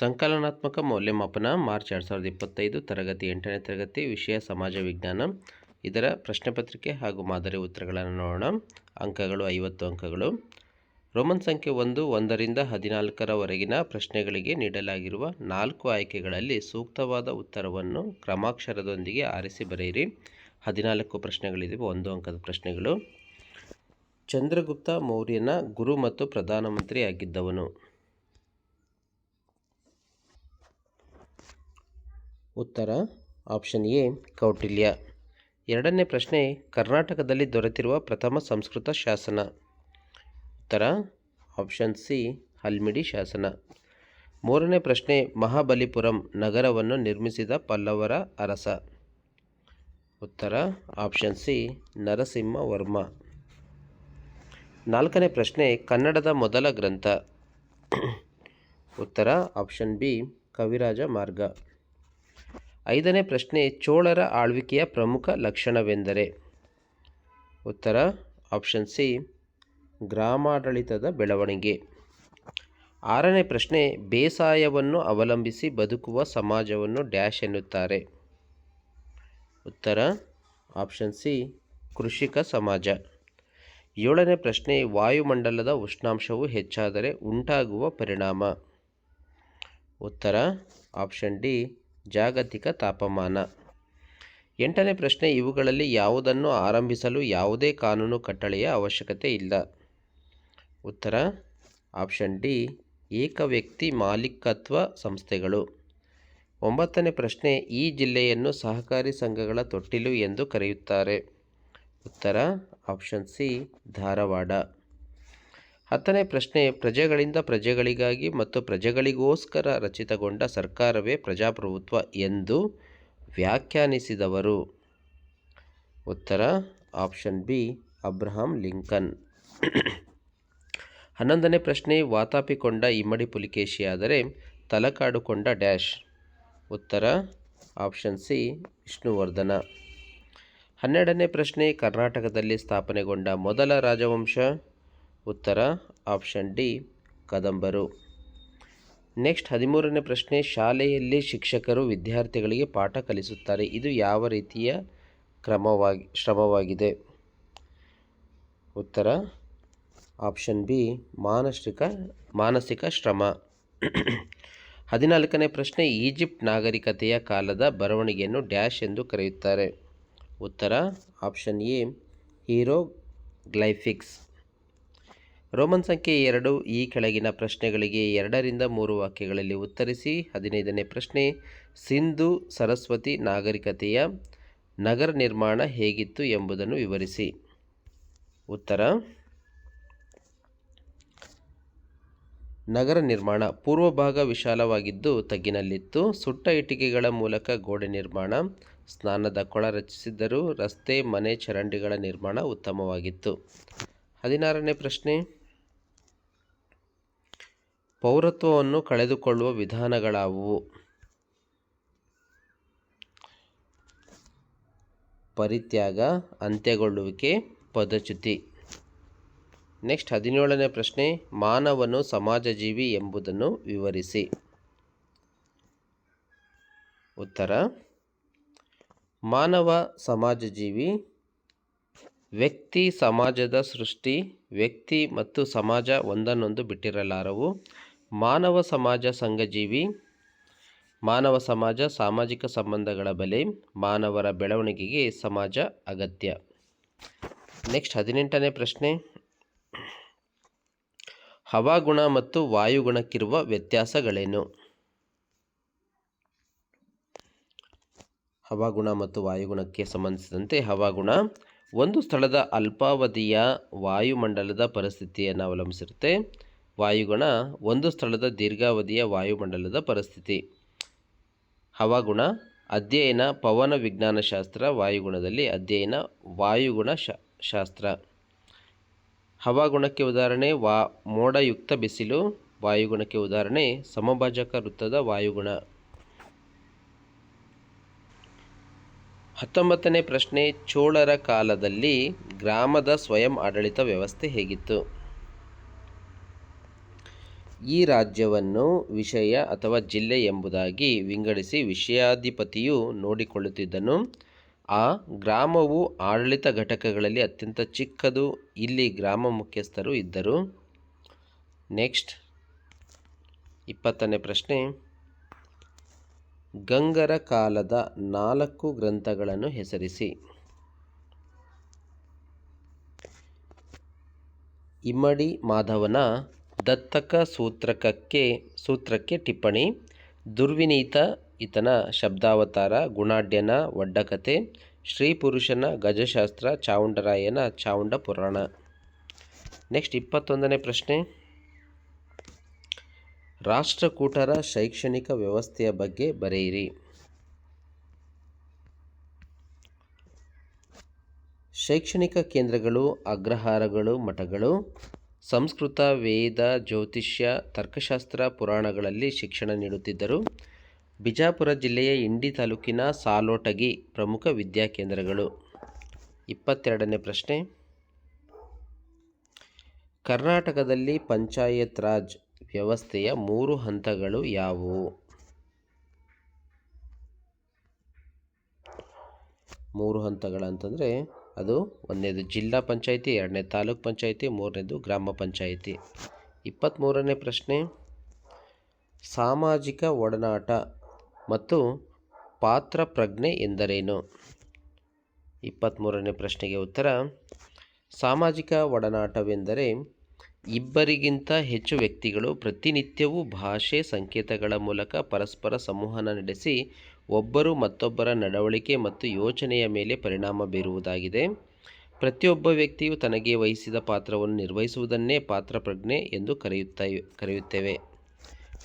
ಸಂಕಲನಾತ್ಮಕ ಮೌಲ್ಯಮಾಪನ ಮಾರ್ಚ್ ಎರಡು ಸಾವಿರದ ಇಪ್ಪತ್ತೈದು, ತರಗತಿ ಎಂಟನೇ ತರಗತಿ, ವಿಷಯ ಸಮಾಜ ವಿಜ್ಞಾನ. ಇದರ ಪ್ರಶ್ನೆ ಪತ್ರಿಕೆ ಹಾಗೂ ಮಾದರಿ ಉತ್ತರಗಳನ್ನು ನೋಡೋಣ. ಅಂಕಗಳು ಐವತ್ತು ಅಂಕಗಳು. ರೋಮನ್ ಸಂಖ್ಯೆ ಒಂದು, ಒಂದರಿಂದ ಹದಿನಾಲ್ಕರವರೆಗಿನ ಪ್ರಶ್ನೆಗಳಿಗೆ ನೀಡಲಾಗಿರುವ ನಾಲ್ಕು ಆಯ್ಕೆಗಳಲ್ಲಿ ಸೂಕ್ತವಾದ ಉತ್ತರವನ್ನು ಕ್ರಮಾಕ್ಷರದೊಂದಿಗೆ ಆರಿಸಿ ಬರೆಯಿರಿ. ಹದಿನಾಲ್ಕು ಪ್ರಶ್ನೆಗಳಿವೆ, ಒಂದು ಅಂಕದ ಪ್ರಶ್ನೆಗಳು. ಚಂದ್ರಗುಪ್ತ ಮೌರ್ಯನ ಗುರು ಮತ್ತು ಪ್ರಧಾನಮಂತ್ರಿ ಆಗಿದ್ದವನು ಉತ್ತರ ಆಪ್ಷನ್ ಎ ಕೌಟಿಲ್ಯ. ಎರಡನೇ ಪ್ರಶ್ನೆ, ಕರ್ನಾಟಕದಲ್ಲಿ ದೊರೆತಿರುವ ಪ್ರಥಮ ಸಂಸ್ಕೃತ ಶಾಸನ. ಉತ್ತರ ಆಪ್ಷನ್ ಸಿ ಹಲ್ಮಿಡಿ ಶಾಸನ. ಮೂರನೇ ಪ್ರಶ್ನೆ, ಮಹಾಬಲಿಪುರಂ ನಗರವನ್ನು ನಿರ್ಮಿಸಿದ ಪಲ್ಲವರ ಅರಸ. ಉತ್ತರ ಆಪ್ಷನ್ ಸಿ ನರಸಿಂಹವರ್ಮ. ನಾಲ್ಕನೇ ಪ್ರಶ್ನೆ, ಕನ್ನಡದ ಮೊದಲ ಗ್ರಂಥ. ಉತ್ತರ ಆಪ್ಷನ್ ಬಿ ಕವಿರಾಜ ಮಾರ್ಗ. ಐದನೇ ಪ್ರಶ್ನೆ, ಚೋಳರ ಆಳ್ವಿಕೆಯ ಪ್ರಮುಖ ಲಕ್ಷಣವೆಂದರೆ? ಉತ್ತರ, ಆಪ್ಷನ್ ಸಿ, ಗ್ರಾಮಾಡಳಿತದ ಬೆಳವಣಿಗೆ. ಆರನೇ ಪ್ರಶ್ನೆ, ಬೇಸಾಯವನ್ನು ಅವಲಂಬಿಸಿ ಬದುಕುವ ಸಮಾಜವನ್ನು ಡ್ಯಾಶ್ ಎನ್ನುತ್ತಾರೆ. ಉತ್ತರ, ಆಪ್ಷನ್ ಸಿ, ಕೃಷಿಕ ಸಮಾಜ. ಏಳನೇ ಪ್ರಶ್ನೆ, ವಾಯುಮಂಡಲದ ಉಷ್ಣಾಂಶವು ಹೆಚ್ಚಾದರೆ ಉಂಟಾಗುವ ಪರಿಣಾಮ. ಉತ್ತರ, ಆಪ್ಷನ್ ಡಿ ಜಾಗತಿಕ ತಾಪಮಾನ. ಎಂಟನೇ ಪ್ರಶ್ನೆ, ಇವುಗಳಲ್ಲಿ ಯಾವುದನ್ನು ಆರಂಭಿಸಲು ಯಾವುದೇ ಕಾನೂನು ಕಟ್ಟಳೆಯ ಅವಶ್ಯಕತೆ ಇಲ್ಲ? ಉತ್ತರ, ಆಪ್ಷನ್ ಡಿ, ಏಕ ವ್ಯಕ್ತಿ ಮಾಲೀಕತ್ವ ಸಂಸ್ಥೆಗಳು. ಒಂಬತ್ತನೇ ಪ್ರಶ್ನೆ, ಈ ಜಿಲ್ಲೆಯನ್ನು ಸಹಕಾರಿ ಸಂಘಗಳ ತೊಟ್ಟಿಲು ಎಂದು ಕರೆಯುತ್ತಾರೆ. ಉತ್ತರ, ಆಪ್ಷನ್ ಸಿ, ಧಾರವಾಡ. ಹತ್ತನೇ ಪ್ರಶ್ನೆ, ಪ್ರಜೆಗಳಿಂದ ಪ್ರಜೆಗಳಿಗಾಗಿ ಮತ್ತು ಪ್ರಜೆಗಳಿಗೋಸ್ಕರ ರಚಿತಗೊಂಡ ಸರ್ಕಾರವೇ ಪ್ರಜಾಪ್ರಭುತ್ವ ಎಂದು ವ್ಯಾಖ್ಯಾನಿಸಿದವರು. ಉತ್ತರ, ಆಪ್ಷನ್ ಬಿ, ಅಬ್ರಹಾಂ ಲಿಂಕನ್. ಹನ್ನೊಂದನೇ ಪ್ರಶ್ನೆ, ವಾತಾಪಿಕೊಂಡ ಇಮ್ಮಡಿ ಪುಲಿಕೇಶಿಯಾದರೆ ತಲಕಾಡುಕೊಂಡ ಡ್ಯಾಶ್. ಉತ್ತರ, ಆಪ್ಷನ್ ಸಿ, ವಿಷ್ಣುವರ್ಧನ. ಹನ್ನೆರಡನೇ ಪ್ರಶ್ನೆ, ಕರ್ನಾಟಕದಲ್ಲಿ ಸ್ಥಾಪನೆಗೊಂಡ ಮೊದಲ ರಾಜವಂಶ. ಉತ್ತರ ಆಪ್ಷನ್ ಡಿ, ಕದಂಬರು. ನೆಕ್ಸ್ಟ್ ಹದಿಮೂರನೇ ಪ್ರಶ್ನೆ, ಶಾಲೆಯಲ್ಲಿ ಶಿಕ್ಷಕರು ವಿದ್ಯಾರ್ಥಿಗಳಿಗೆ ಪಾಠ ಕಲಿಸುತ್ತಾರೆ. ಇದು ಯಾವ ರೀತಿಯ ಕ್ರಮವಾಗಿ, ಶ್ರಮವಾಗಿದೆ? ಉತ್ತರ ಆಪ್ಷನ್ ಬಿ, ಮಾನಸಿಕ ಮಾನಸಿಕ ಶ್ರಮ. ಹದಿನಾಲ್ಕನೇ ಪ್ರಶ್ನೆ, ಈಜಿಪ್ಟ್ ನಾಗರಿಕತೆಯ ಕಾಲದ ಬರವಣಿಗೆಯನ್ನು ಡ್ಯಾಶ್ ಎಂದು ಕರೆಯುತ್ತಾರೆ. ಉತ್ತರ option A hieroglyphics Roman ಸಂಖ್ಯೆ ಎರಡು ಈ ಕೆಳಗಿನ ಪ್ರಶ್ನೆಗಳಿಗೆ ಎರಡರಿಂದ ಮೂರು ವಾಕ್ಯಗಳಲ್ಲಿ ಉತ್ತರಿಸಿ, ಹದಿನೈದನೇ ಪ್ರಶ್ನೆ, ಸಿಂಧು ಸರಸ್ವತಿ ನಾಗರಿಕತೆಯ ನಗರ ನಿರ್ಮಾಣ ಹೇಗಿತ್ತು ಎಂಬುದನ್ನು ವಿವರಿಸಿ. ಉತ್ತರ, ನಗರ ನಿರ್ಮಾಣ ಪೂರ್ವ ಭಾಗ ವಿಶಾಲವಾಗಿದ್ದು ತಗ್ಗಿನಲ್ಲಿತ್ತು. ಸುಟ್ಟ ಇಟ್ಟಿಗೆಗಳ ಮೂಲಕ ಗೋಡೆ ನಿರ್ಮಾಣ, ಸ್ನಾನದ ಕೊಳ ರಚಿಸಿದ್ದರೂ ರಸ್ತೆ, ಮನೆ, ಚರಂಡಿಗಳ ನಿರ್ಮಾಣ ಉತ್ತಮವಾಗಿತ್ತು. ಹದಿನಾರನೇ ಪ್ರಶ್ನೆ ಪೌರತ್ವವನ್ನು ಕಳೆದುಕೊಳ್ಳುವ ವಿಧಾನಗಳಾವುವು? ಪರಿತ್ಯಾಗ, ಅಂತ್ಯಗೊಳ್ಳುವಿಕೆ, ಪದಚ್ಯುತಿ. ನೆಕ್ಸ್ಟ್ ಹದಿನೇಳನೇ ಪ್ರಶ್ನೆ, ಮಾನವನು ಸಮಾಜಜೀವಿ ಎಂಬುದನ್ನು ವಿವರಿಸಿ. ಉತ್ತರ, ಮಾನವ ಸಮಾಜಜೀವಿ, ವ್ಯಕ್ತಿ ಸಮಾಜದ ಸೃಷ್ಟಿ, ವ್ಯಕ್ತಿ ಮತ್ತು ಸಮಾಜ ಒಂದನ್ನೊಂದು ಬಿಟ್ಟಿರಲಾರವು. ಮಾನವ ಸಮಾಜ ಸಂಘಜೀವಿ, ಮಾನವ ಸಮಾಜ ಸಾಮಾಜಿಕ ಸಂಬಂಧಗಳ ಬೆಲೆ, ಮಾನವರ ಬೆಳವಣಿಗೆಗೆ ಸಮಾಜ ಅಗತ್ಯ. ನೆಕ್ಸ್ಟ್ ಹದಿನೆಂಟನೇ ಪ್ರಶ್ನೆ. ಹವಾಗುಣ ಮತ್ತು ವಾಯುಗುಣಕ್ಕಿರುವ ವ್ಯತ್ಯಾಸಗಳೇನು? ಹವಾಗುಣ ಮತ್ತು ವಾಯುಗುಣಕ್ಕೆ ಸಂಬಂಧಿಸಿದಂತೆ ಹವಾಗುಣ ಒಂದು ಸ್ಥಳದ ಅಲ್ಪಾವಧಿಯ ವಾಯುಮಂಡಲದ ಪರಿಸ್ಥಿತಿಯನ್ನು ಅವಲಂಬಿಸಿರುತ್ತೆ. ವಾಯುಗುಣ ಒಂದು ಸ್ಥಳದ ದೀರ್ಘಾವಧಿಯ ವಾಯುಮಂಡಲದ ಪರಿಸ್ಥಿತಿ. ಹವಾಗುಣ ಅಧ್ಯಯನ ಪವನ ವಿಜ್ಞಾನ ಶಾಸ್ತ್ರ ವಾಯುಗುಣದಲ್ಲಿ ಅಧ್ಯಯನ ವಾಯುಗುಣ ಶಾಸ್ತ್ರ. ಹವಾಗುಣಕ್ಕೆ ಉದಾಹರಣೆ ವಾ, ಮೋಡಯುಕ್ತ ಬಿಸಿಲು, ವಾಯುಗುಣಕ್ಕೆ ಉದಾಹರಣೆ ಸಮಭಾಜಕ ವೃತ್ತದ ವಾಯುಗುಣ. ಹತ್ತೊಂಬತ್ತನೇ ಪ್ರಶ್ನೆ, ಚೋಳರ ಕಾಲದಲ್ಲಿ ಗ್ರಾಮದ ಸ್ವಯಂ ಆಡಳಿತ ವ್ಯವಸ್ಥೆ ಹೇಗಿತ್ತು? ಈ ರಾಜ್ಯವನ್ನು ವಿಷಯ ಅಥವಾ ಜಿಲ್ಲೆ ಎಂಬುದಾಗಿ ವಿಂಗಡಿಸಿ ವಿಷಯಾಧಿಪತಿಯು ನೋಡಿಕೊಳ್ಳುತ್ತಿದ್ದನು. ಆ ಗ್ರಾಮವು ಆಡಳಿತ ಘಟಕಗಳಲ್ಲಿ ಅತ್ಯಂತ ಚಿಕ್ಕದು, ಇಲ್ಲಿ ಗ್ರಾಮ ಮುಖ್ಯಸ್ಥರು ಇದ್ದರು. ನೆಕ್ಸ್ಟ್, ಇಪ್ಪತ್ತನೇ ಪ್ರಶ್ನೆ. ಗಂಗರ ಕಾಲದ ನಾಲ್ಕು ಗ್ರಂಥಗಳನ್ನು ಹೆಸರಿಸಿ. ಇಮ್ಮಡಿ ಮಾಧವನ ದತ್ತಕ ಸೂತ್ರಕಕ್ಕೆ ಸೂತ್ರಕ್ಕೆ ಟಿಪ್ಪಣಿ. ದುರ್ವಿನೀತ ಈತನ ಶಬ್ದಾವತಾರ ಗುಣಾಢ್ಯನ ಒಡ್ಡಕತೆ ಶ್ರೀಪುರುಷನ ಗಜಶಾಸ್ತ್ರ ಚಾವುಂಡರಾಯನ ಚಾವುಂಡ ಪುರಾಣ. ನೆಕ್ಸ್ಟ್ ಇಪ್ಪತ್ತೊಂದನೇ ಪ್ರಶ್ನೆ. ರಾಷ್ಟ್ರಕೂಟರ ಶೈಕ್ಷಣಿಕ ವ್ಯವಸ್ಥೆಯ ಬಗ್ಗೆ ಬರೆಯಿರಿ. ಶೈಕ್ಷಣಿಕ ಕೇಂದ್ರಗಳು, ಅಗ್ರಹಾರಗಳು, ಮಠಗಳು ಸಂಸ್ಕೃತ, ವೇದ, ಜ್ಯೋತಿಷ್ಯ, ತರ್ಕಶಾಸ್ತ್ರ ಪುರಾಣಗಳಲ್ಲಿ ಶಿಕ್ಷಣ ನೀಡುತ್ತಿದ್ದರು. ಬಿಜಾಪುರ ಜಿಲ್ಲೆಯ ಇಂಡಿ ತಾಲೂಕಿನ ಸಾಲೋಟಗಿ ಪ್ರಮುಖ ವಿದ್ಯಾಕೇಂದ್ರಗಳು ಇಪ್ಪತ್ತೆರಡನೇ ಪ್ರಶ್ನೆ. ಕರ್ನಾಟಕದಲ್ಲಿ ಪಂಚಾಯತ್ ರಾಜ್ ವ್ಯವಸ್ಥೆಯ ಮೂರು ಹಂತಗಳು ಯಾವುವು? ಮೂರು ಹಂತಗಳಂತಂದರೆ ಅದು ಒಂದನೇದು ಜಿಲ್ಲಾ ಪಂಚಾಯಿತಿ ಎರಡನೇ ತಾಲೂಕ್ ಪಂಚಾಯಿತಿ, ಮೂರನೇದು ಗ್ರಾಮ ಪಂಚಾಯಿತಿ. ಇಪ್ಪತ್ತ್ಮೂರನೇ ಪ್ರಶ್ನೆ. ಸಾಮಾಜಿಕ ಒಡನಾಟ ಮತ್ತು ಪಾತ್ರ ಪ್ರಜ್ಞೆ ಎಂದರೇನು? ಇಪ್ಪತ್ತ್ಮೂರನೇ ಪ್ರಶ್ನೆಗೆ ಉತ್ತರ. ಸಾಮಾಜಿಕ ಒಡನಾಟವೆಂದರೆ ಇಬ್ಬರಿಗಿಂತ ಹೆಚ್ಚು ವ್ಯಕ್ತಿಗಳು ಪ್ರತಿನಿತ್ಯವೂ ಭಾಷೆ, ಸಂಕೇತಗಳ ಮೂಲಕ ಪರಸ್ಪರ ಸಂವಹನ ನಡೆಸಿ ಒಬ್ಬರು ಮತ್ತೊಬ್ಬರ ನಡವಳಿಕೆ ಮತ್ತು ಯೋಚನೆಯ ಮೇಲೆ ಪರಿಣಾಮ ಬೀರುವುದಾಗಿದೆ. ಪ್ರತಿಯೊಬ್ಬ ವ್ಯಕ್ತಿಯು ತನಗೆ ವಹಿಸಿದ ಪಾತ್ರವನ್ನು ನಿರ್ವಹಿಸುವುದನ್ನೇ ಪಾತ್ರ ಪ್ರಜ್ಞೆ ಎಂದು ಕರೆಯುತ್ತಾ, ಕರೆಯುತ್ತೇವೆ.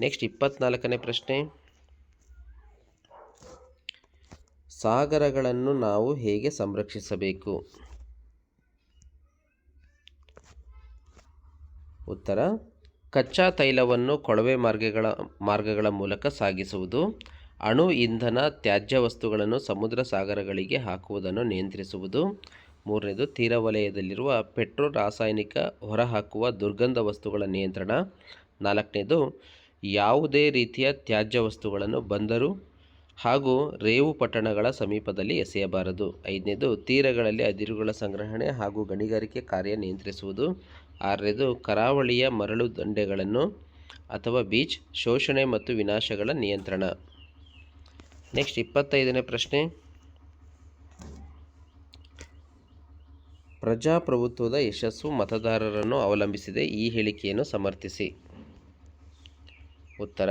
ನೆಕ್ಸ್ಟ್ ಇಪ್ಪತ್ನಾಲ್ಕನೇ ಪ್ರಶ್ನೆ. ಸಾಗರಗಳನ್ನು ನಾವು ಹೇಗೆ ಸಂರಕ್ಷಿಸಬೇಕು? ಉತ್ತರ. ಕಚ್ಚಾ ತೈಲವನ್ನು ಕೊಳವೆ ಮಾರ್ಗಗಳ ಮಾರ್ಗಗಳ ಮೂಲಕ ಸಾಗಿಸುವುದು. ಅಣು ಇಂಧನ ತ್ಯಾಜ್ಯ ವಸ್ತುಗಳನ್ನು ಸಮುದ್ರ ಸಾಗರಗಳಿಗೆ ಹಾಕುವುದನ್ನು ನಿಯಂತ್ರಿಸುವುದು. ಮೂರನೇದು, ತೀರ ವಲಯದಲ್ಲಿರುವ ಪೆಟ್ರೋ ರಾಸಾಯನಿಕ ಹೊರಹಾಕುವ ದುರ್ಗಂಧ ವಸ್ತುಗಳ ನಿಯಂತ್ರಣ. ನಾಲ್ಕನೇದು, ಯಾವುದೇ ರೀತಿಯ ತ್ಯಾಜ್ಯ ವಸ್ತುಗಳನ್ನು ಬಂದರು ಹಾಗೂ ರೇವು ಪಟ್ಟಣಗಳ ಸಮೀಪದಲ್ಲಿ ಎಸೆಯಬಾರದು. ಐದನೇದು, ತೀರಗಳಲ್ಲಿ ಅದಿರುಗಳ ಸಂಗ್ರಹಣೆ ಹಾಗೂ ಗಣಿಗಾರಿಕೆ ಕಾರ್ಯ ನಿಯಂತ್ರಿಸುವುದು. ಆರನೇದು, ಕರಾವಳಿಯ ಮರಳು ದಂಡೆಗಳನ್ನು ಅಥವಾ ಬೀಚ್ ಶೋಷಣೆ ಮತ್ತು ವಿನಾಶಗಳ ನಿಯಂತ್ರಣ. ನೆಕ್ಸ್ಟ್ ಇಪ್ಪತ್ತೈದನೇ ಪ್ರಶ್ನೆ. ಪ್ರಜಾಪ್ರಭುತ್ವದ ಯಶಸ್ಸು ಮತದಾರರನ್ನು ಅವಲಂಬಿಸಿದೆ. ಈ ಹೇಳಿಕೆಯನ್ನು ಸಮರ್ಥಿಸಿ. ಉತ್ತರ.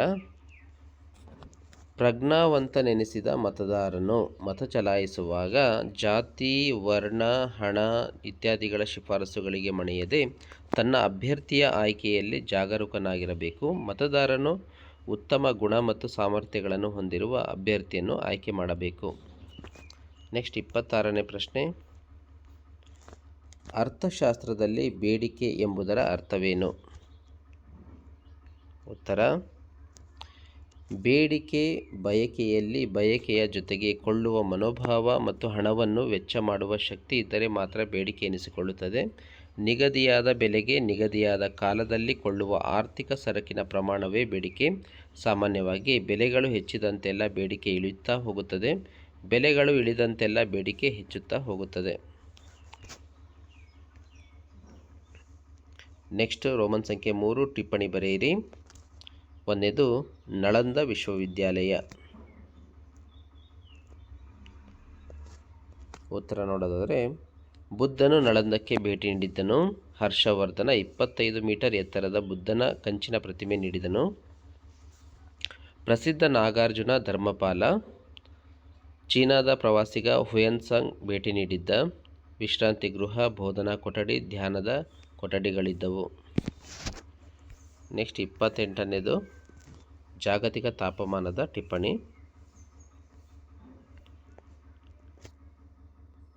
ಪ್ರಜ್ಞಾವಂತನೆನಿಸಿದ ಮತದಾರನು ಮತ ಚಲಾಯಿಸುವಾಗ ಜಾತಿ, ವರ್ಣ, ಹಣ ಇತ್ಯಾದಿಗಳ ಶಿಫಾರಸುಗಳಿಗೆ ಮಣಿಯದೆ ತನ್ನ ಅಭ್ಯರ್ಥಿಯ ಆಯ್ಕೆಯಲ್ಲಿ ಜಾಗರೂಕನಾಗಿರಬೇಕು. ಮತದಾರನು ಉತ್ತಮ ಗುಣ ಮತ್ತು ಸಾಮರ್ಥ್ಯಗಳನ್ನು ಹೊಂದಿರುವ ಅಭ್ಯರ್ಥಿಯನ್ನು ಆಯ್ಕೆ ಮಾಡಬೇಕು. ನೆಕ್ಸ್ಟ್ ಇಪ್ಪತ್ತಾರನೇ ಪ್ರಶ್ನೆ. ಅರ್ಥಶಾಸ್ತ್ರದಲ್ಲಿ ಬೇಡಿಕೆ ಎಂಬುದರ ಅರ್ಥವೇನು? ಉತ್ತರ. ಬೇಡಿಕೆ ಬಯಕೆಯಲ್ಲಿ ಬಯಕೆಯ ಜೊತೆಗೆ ಕೊಳ್ಳುವ ಮನೋಭಾವ ಮತ್ತು ಹಣವನ್ನು ವೆಚ್ಚ ಮಾಡುವ ಶಕ್ತಿ ಇದ್ದರೆ ಮಾತ್ರ ಬೇಡಿಕೆ ಎನಿಸಿಕೊಳ್ಳುತ್ತದೆ. ನಿಗದಿಯಾದ ಬೆಲೆಗೆ ನಿಗದಿಯಾದ ಕಾಲದಲ್ಲಿ ಕೊಳ್ಳುವ ಆರ್ಥಿಕ ಸರಕಿನ ಪ್ರಮಾಣವೇ ಬೇಡಿಕೆ. ಸಾಮಾನ್ಯವಾಗಿ ಬೆಲೆಗಳು ಹೆಚ್ಚಿದಂತೆಲ್ಲ ಬೇಡಿಕೆ ಇಳಿಯುತ್ತಾ ಹೋಗುತ್ತದೆ. ಬೆಲೆಗಳು ಇಳಿದಂತೆಲ್ಲ ಬೇಡಿಕೆ ಹೆಚ್ಚುತ್ತಾ ಹೋಗುತ್ತದೆ. ನೆಕ್ಸ್ಟ್ ರೋಮನ್ ಸಂಖ್ಯೆ ಮೂರು, ಟಿಪ್ಪಣಿ ಬರೆಯಿರಿ. ಒಂದನೇದು ನಳಂದ ವಿಶ್ವವಿದ್ಯಾಲಯ. ಉತ್ತರ ನೋಡೋದಾದರೆ, ಬುದ್ಧನು ನಳಂದಕ್ಕೆ ಭೇಟಿ ನೀಡಿದ್ದನು. ಹರ್ಷವರ್ಧನ ಇಪ್ಪತ್ತೈದು ಮೀಟರ್ ಎತ್ತರದ ಬುದ್ಧನ ಕಂಚಿನ ಪ್ರತಿಮೆ ನೀಡಿದನು. ಪ್ರಸಿದ್ಧ ನಾಗಾರ್ಜುನ ಧರ್ಮಪಾಲ, ಚೀನಾದ ಪ್ರವಾಸಿಗ ಹುಯನ್ಸಾಂಗ್ ಭೇಟಿ ನೀಡಿದ್ದ ವಿಶ್ರಾಂತಿ ಗೃಹ, ಬೋಧನಾ ಕೊಠಡಿ, ಧ್ಯಾನದ ಕೊಠಡಿಗಳಿದ್ದವು. ನೆಕ್ಸ್ಟ್ ಇಪ್ಪತ್ತೆಂಟನೇದು ಜಾಗತಿಕ ತಾಪಮಾನದ ಟಿಪ್ಪಣಿ.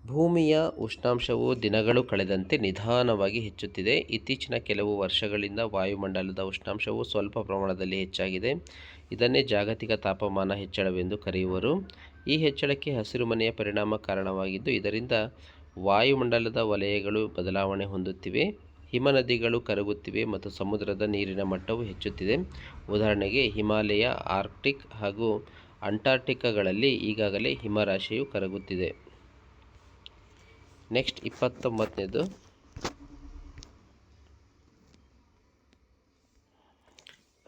ಭೂಮಿಯ ಉಷ್ಣಾಂಶವು ದಿನಗಳು ಕಳೆದಂತೆ ನಿಧಾನವಾಗಿ ಹೆಚ್ಚುತ್ತಿದೆ. ಇತ್ತೀಚಿನ ಕೆಲವು ವರ್ಷಗಳಿಂದ ವಾಯುಮಂಡಲದ ಉಷ್ಣಾಂಶವು ಸ್ವಲ್ಪ ಪ್ರಮಾಣದಲ್ಲಿ ಹೆಚ್ಚಾಗಿದೆ. ಇದನ್ನೇ ಜಾಗತಿಕ ತಾಪಮಾನ ಹೆಚ್ಚಳವೆಂದು ಕರೆಯುವರು. ಈ ಹೆಚ್ಚಳಕ್ಕೆ ಹಸಿರುಮನೆಯ ಪರಿಣಾಮ ಕಾರಣವಾಗಿದ್ದು, ಇದರಿಂದ ವಾಯುಮಂಡಲದ ವಲಯಗಳು ಬದಲಾವಣೆ ಹೊಂದುತ್ತಿವೆ. ಹಿಮನದಿಗಳು ಕರಗುತ್ತಿವೆ ಮತ್ತು ಸಮುದ್ರದ ನೀರಿನ ಮಟ್ಟವು ಹೆಚ್ಚುತ್ತಿದೆ. ಉದಾಹರಣೆಗೆ, ಹಿಮಾಲಯ, ಆರ್ಕ್ಟಿಕ್ ಹಾಗೂ ಅಂಟಾರ್ಟಿಕಾಗಳಲ್ಲಿ ಈಗಾಗಲೇ ಹಿಮರಾಶಿಯು ಕರಗುತ್ತಿದೆ. ನೆಕ್ಸ್ಟ್ ಇಪ್ಪತ್ತೊಂಬತ್ತನೇದು.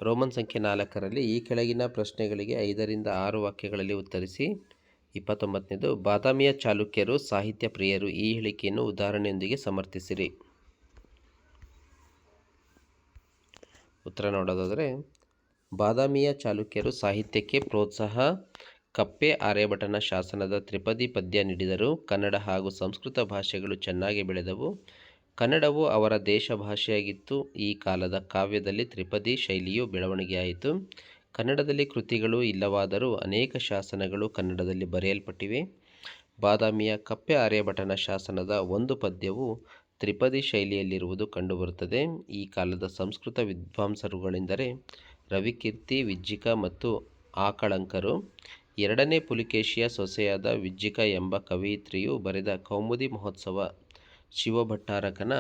ರೋಮನ್ ಸಂಖ್ಯೆ ನಾಲ್ಕರಲ್ಲಿ ಈ ಕೆಳಗಿನ ಪ್ರಶ್ನೆಗಳಿಗೆ ಐದರಿಂದ ಆರು ವಾಕ್ಯಗಳಲ್ಲಿ ಉತ್ತರಿಸಿ, ಇಪ್ಪತ್ತೊಂಬತ್ತನೇದು, ಬಾದಾಮಿಯ ಚಾಲುಕ್ಯರು, ಸಾಹಿತ್ಯ ಪ್ರಿಯರು, ಈ ಹೇಳಿಕೆಯನ್ನು ಉದಾಹರಣೆಯೊಂದಿಗೆ ಸಮರ್ಥಿಸಿರಿ. ಉತ್ತರ ನೋಡೋದಾದರೆ, ಬಾದಾಮಿಯ ಚಾಲುಕ್ಯರು ಸಾಹಿತ್ಯಕ್ಕೆ ಪ್ರೋತ್ಸಾಹ ಕಪ್ಪೆ ಆರ್ಯಭಟನ ಶಾಸನದ ತ್ರಿಪದಿ ಪದ್ಯ ನೀಡಿದರು ಕನ್ನಡ ಹಾಗೂ ಸಂಸ್ಕೃತ ಭಾಷೆಗಳು ಚೆನ್ನಾಗಿ ಬೆಳೆದವು. ಕನ್ನಡವು ಅವರ ದೇಶ ಭಾಷೆಯಾಗಿತ್ತು. ಈ ಕಾಲದ ಕಾವ್ಯದಲ್ಲಿ ತ್ರಿಪದಿ ಶೈಲಿಯು ಬೆಳವಣಿಗೆಯಾಯಿತು. ಕನ್ನಡದಲ್ಲಿ ಕೃತಿಗಳು ಇಲ್ಲವಾದರೂ ಅನೇಕ ಶಾಸನಗಳು ಕನ್ನಡದಲ್ಲಿ ಬರೆಯಲ್ಪಟ್ಟಿವೆ. ಬಾದಾಮಿಯ ಕಪ್ಪೆ ಆರ್ಯಭಟನ ಶಾಸನದ ಒಂದು ಪದ್ಯವು ತ್ರಿಪದಿ ಶೈಲಿಯಲ್ಲಿರುವುದು ಕಂಡುಬರುತ್ತದೆ. ಈ ಕಾಲದ ಸಂಸ್ಕೃತ ವಿದ್ವಾಂಸರುಗಳೆಂದರೆ ರವಿಕೀರ್ತಿ, ವಿಜ್ಜಿಕ ಮತ್ತು ಆಕಳಂಕರು. ಎರಡನೇ ಪುಲಿಕೇಶಿಯ ಸೊಸೆಯಾದ ವಿಜ್ಜಿಕ ಎಂಬ ಕವಯಿತ್ರಿಯು ಬರೆದ ಕೌಮುದಿ ಮಹೋತ್ಸವ ಶಿವಭಟ್ಟಾರಕನ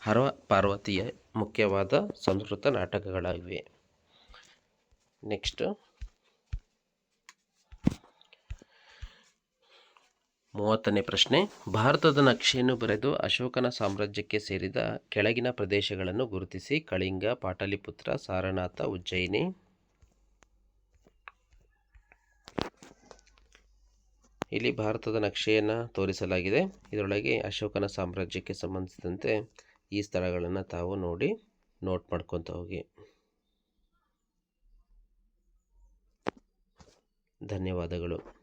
ಹರ ಪಾರ್ವತಿಯ ಮುಖ್ಯವಾದ ಸಂಸ್ಕೃತ ನಾಟಕಗಳಾಗಿವೆ. ನೆಕ್ಸ್ಟ್ ಮೂವತ್ತನೇ ಪ್ರಶ್ನೆ. ಭಾರತದ ನಕ್ಷೆಯನ್ನು ಬರೆದು ಅಶೋಕನ ಸಾಮ್ರಾಜ್ಯಕ್ಕೆ ಸೇರಿದ ಕೆಳಗಿನ ಪ್ರದೇಶಗಳನ್ನು ಗುರುತಿಸಿ ಕಳಿಂಗ, ಪಾಟಲಿಪುತ್ರ, ಸಾರನಾಥ, ಉಜ್ಜಯಿನಿ. ಇಲ್ಲಿ ಭಾರತದ ನಕ್ಷೆಯನ್ನು ತೋರಿಸಲಾಗಿದೆ. ಇದರೊಳಗೆ ಅಶೋಕನ ಸಾಮ್ರಾಜ್ಯಕ್ಕೆ ಸಂಬಂಧಿಸಿದಂತೆ ಈ ಸ್ಥಳಗಳನ್ನು ತಾವು ನೋಡಿ ನೋಟ್ ಮಾಡ್ಕೊತ ಹೋಗಿ. ಧನ್ಯವಾದಗಳು.